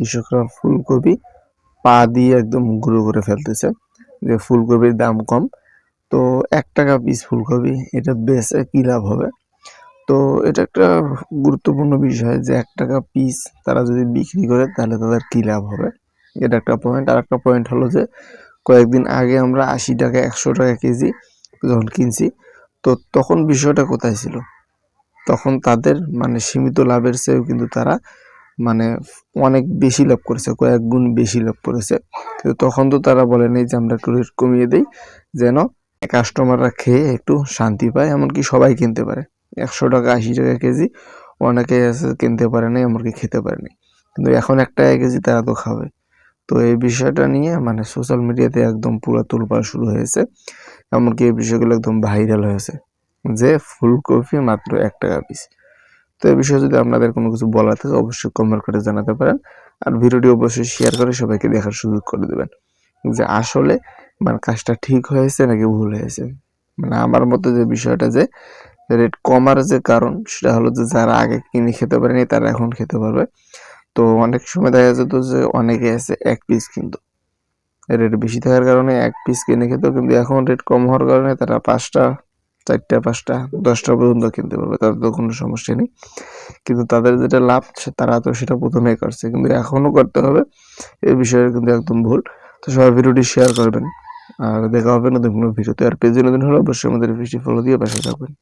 কৃষকরা ফুলকপি পা দিয়ে একদম গুঁড়ো করে ফেলতেছে। যে ফুলকপির দাম কম। তো এক টাকা পিস ফুলকপি, এটা বেচে কী লাভ হবে? তো এটা একটা গুরুত্বপূর্ণ বিষয় যে এক টাকা পিস তারা যদি বিক্রি করে, তাহলে তাদের কী লাভ হবে? এটা একটা পয়েন্ট আর একটা পয়েন্ট হলো যে, কয়েকদিন আগে আমরা আশি টাকা, একশো টাকা কেজি যখন কিনছি, তো তখন বিষয়টা কোথায় ছিল? তখন তাদের মানে সীমিত লাভের চেয়েও কিন্তু তারা মানে অনেক বেশি লাভ করেছে, কয়েক গুণ বেশি লাভ করেছে। কিন্তু তখন তো তারা বলে নেই যে আমরা একটু রেট কমিয়ে দিই, যেন কাস্টমাররা খেয়ে একটু শান্তি পায়, এমনকি সবাই কিনতে পারে। একশো টাকা, আশি টাকা কেজি, অনেকে কিনতে পারে না এমনকি খেতে পারে না কিন্তু এখন এক কেজি তারা তো খাবে। তো এই বিষয়টা নিয়ে মানে সোশ্যাল মিডিয়াতে একদম পুরো তোলপাড় শুরু হয়েছে, এমনকি এই বিষয়গুলো একদম ভাইরাল হয়েছে। যে ফুলকপি মাত্র এক টাকা পিস তো এই বিষয়ে যদি আপনাদের কোনো কিছু বলার থাকে, অবশ্যই কমেন্ট করে জানাতে পারেন। আর ভিডিওটি অবশ্যই শেয়ার করে সবাইকে দেখার সুযোগ করে দেবেন। যে আসলে মানে কাজটা ঠিক হয়েছে নাকি ভুল হয়েছে? মানে আমার মতে যে বিষয়টা যে রেট কমার যে কারণ, সেটা হলো যে যারা আগে কিনে খেতে পারেনি, তারা এখন খেতে পারবে। তো অনেক সময় দেখা যেত যে অনেকে আছে এক পিস কিন্তু। রেট বেশি থাকার কারণে এক পিস কিনে খেত, কিন্তু এখন রেট কম হওয়ার কারণে তারা পাঁচটা চারটা, পাঁচটা, দশটা পর্যন্ত কিনতে পারবে তাদের তো কোনো সমস্যা নেই। কিন্তু তাদের যেটা লাভ তারা তো সেটা প্রথমেই করছে। কিন্তু এখনও করতে হবে এই বিষয়ে কিন্তু একদম ভুল। তো সবাই ভিডিওটি শেয়ার করবেন, আর দেখা হবে নতুন কোনো ভিডিওতে। আর পেজে নতুন হলে অবশ্যই আমাদের ফলো দিয়ে পাশে থাকবেন।